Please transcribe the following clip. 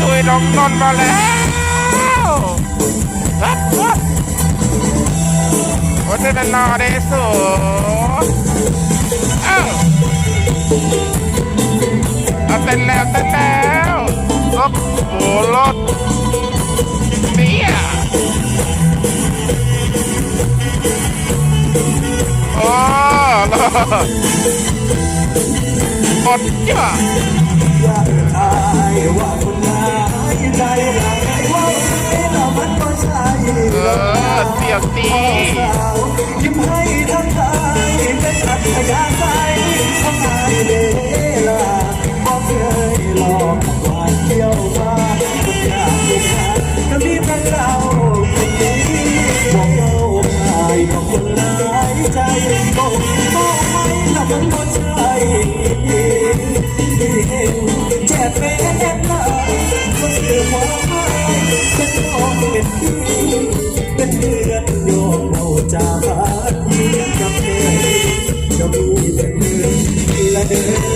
ตุยน้องนนมาแล้วฮับฮับโอ้เดินนอเดสูเอ้าเอาเต้นแล้วเต้นแล้วโอ้รถเนี่ยโอ้รถหมดจ้ะ อเสียงดีสายิ้มให้ทั้งตายเป็นอัธยาศัยของนายเดล่าบอกเคยหลอกหวานเที่ยวมาคนอยากลูกก็มีแต่เราคนนี้บอกโยมอายบอกคนร้ายใจบอกบอกไม่เรามันก็ใช่เจ็บเป็นหลายก็เสื่อมความหมายฉันมองเป็นพี่ กันเดือนโยมเอาจากาดยิ้มกับเธอจะมีแต่เพื่อนละเดือน